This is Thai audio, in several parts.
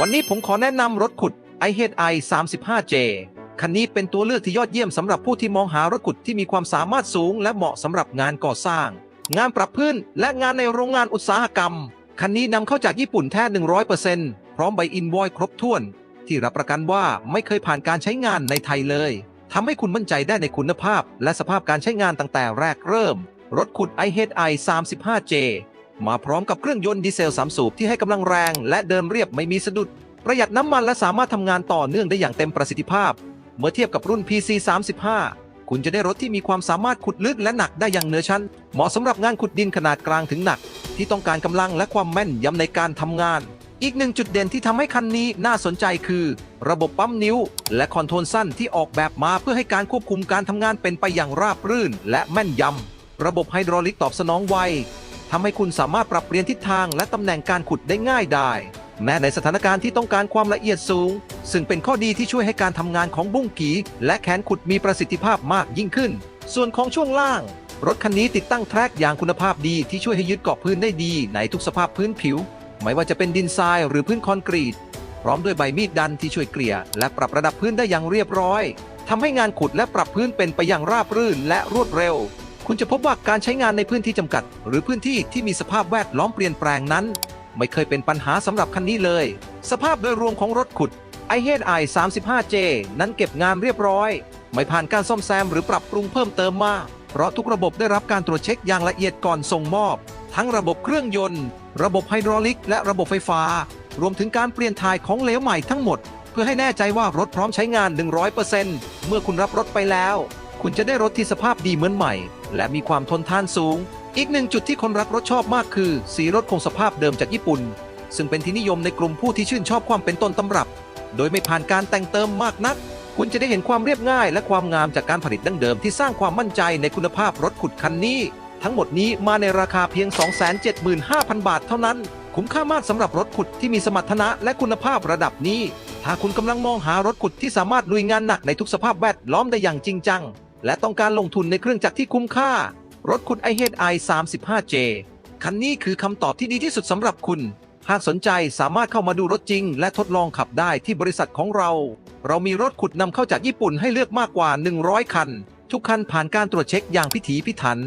วันนี้ผมขอแนะนำรถขุด i h i 35J คันนี้เป็นตัวเลือกที่ยอดเยี่ยมสำหรับผู้ที่มองหารถขุดที่มีความสามารถสูง และเหมาะสำหรับงานก่อสร้าง งานปรับพื้น และงานในโรงงานอุตสาหกรรม คันนี้นำเข้าจากญี่ปุ่นแท้ 100%พร้อมใบอินวอยครบถ้วน ที่รับประกันว่าไม่เคยผ่านการใช้งานในไทยเลยทำให้คุณมั่นใจได้ในคุณภาพ และสภาพการใช้งานตั้งแต่แรกเริ่ม รถขุด i h i 35J มาพร้อมกับเครื่องยนต์ดีเซลสามสูบที่ให้กำลังแรง และเดินเรียบไม่มีสะดุด ประหยัดน้ำมันและสามารถทำงานต่อเนื่องได้อย่างเต็มประสิทธิภาพ เมื่อเทียบกับรุ่น PC 35คุณจะได้รถที่มีความสามารถขุดลึกและหนักได้อย่างเหนือชั้น เหมาะสำหรับงานขุดดินขนาดกลางถึงหนัก ที่ต้องการกำลังและความแม่นยำในการทำงาน อีกหนึ่งจุดเด่นที่ทำให้คันนี้น่าสนใจคือ ระบบปั๊มนิ้ว และคอนโทรลสั้นที่ออกแบบมาเพื่อให้การควบคุมการทำงานเป็นไปอย่างราบรื่น และแม่นยำระบบไฮดรอลิกตอบสนองไว ทำให้คุณสามารถปรับเปลี่ยนทิศทางและตำแหน่งการขุดได้ง่ายได้ แม้ในสถานการณ์ที่ต้องการความละเอียดสูง ซึ่งเป็นข้อดีที่ช่วยให้การทำงานของบุ้งกีและแขนขุดมีประสิทธิภาพมากยิ่งขึ้น ส่วนของช่วงล่าง รถคันนี้ติดตั้งแทร็กอย่างคุณภาพดีที่ช่วยให้ยึดเกาะพื้นได้ดีในทุกสภาพพื้นผิว ไม่ว่าจะเป็นดินทรายหรือพื้นคอนกรีต พร้อมด้วยใบมีดดันที่ช่วยเกลี่ย และปรับระดับพื้นได้อย่างเรียบร้อยทำให้งานขุดและปรับพื้นเป็นไปอย่างราบรื่นและรวดเร็ว คุณจะพบว่าการใช้งานในพื้นที่จำกัด หรือพื้นที่ที่มีสภาพแวดล้อมเปลี่ยนแปลงนั้น ไม่เคยเป็นปัญหาสำหรับคันนี้เลย สภาพโดยรวมของรถขุด i h i 35J นั้นเก็บงานเรียบร้อย ไม่ผ่านการซ่อมแซมหรือปรับปรุงเพิ่มเติมมาเพราะทุกระบบได้รับการตรวจเช็คอย่างละเอียดก่อนส่งมอบ ทั้งระบบเครื่องยนต์ ระบบไฮดรอลิก และระบบไฟฟ้า รวมถึงการเปลี่ยนถ่ายของเหลวใหม่ทั้งหมด เพื่อให้แน่ใจว่ารถพร้อมใช้งาน 100%เมื่อคุณรับรถไปแล้ว คุณจะได้รถที่สภาพดีเหมือนใหม่ และมีความทนทานสูง อีกหนึ่งจุดที่คนรักรถชอบมากคือ สีรถคงสภาพเดิมจากญี่ปุ่น ซึ่งเป็นที่นิยมในกลุ่มผู้ที่ชื่นชอบความเป็นต้นตำรับ โดยไม่ผ่านการแต่งเติมมากนัก คุณจะได้เห็นความเรียบง่าย และความงามจากการผลิตดั้งเดิมที่สร้างความมั่นใจในคุณภาพรถขุดคันนี้ ทั้งหมดนี้มาในราคาเพียง 275,000 บาทเท่านั้น คุ้มค่ามากสำหรับรถขุดที่มีสมรรถนะและคุณภาพระดับนี้ถ้าคุณกำลังมองหารถขุดที่สามารถลุยงานหนักในทุกสภาพแวดล้อมได้อย่างจริงจัง และต้องการลงทุนในเครื่องจักรที่คุ้มค่า รถขุด i h i 35J คันนี้คือคำตอบที่ดีที่สุดสำหรับคุณ หากสนใจสามารถเข้ามาดูรถจริง และทดลองขับได้ที่บริษัทของเรา เรามีรถขุดนำเข้าจากญี่ปุ่นให้เลือกมากกว่า 100 คัน ทุกคันผ่านการตรวจเช็คอย่างพิถีพิถัน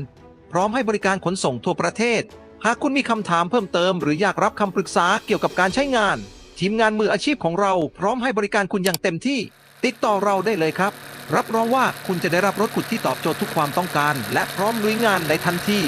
พร้อมให้บริการขนส่งทั่วประเทศ หากคุณมีคำถามเพิ่มเติม หรืออยากรับคำปรึกษาเกี่ยวกับการใช้งาน ทีมงานมืออาชีพของเรา พร้อมให้บริการคุณอย่างเต็มที่ ติดต่อเราได้เลยครับ รับรองว่าคุณจะได้รับรถขุดที่ตอบโจทย์ทุกความต้องการ และพร้อมลุยงานในทันที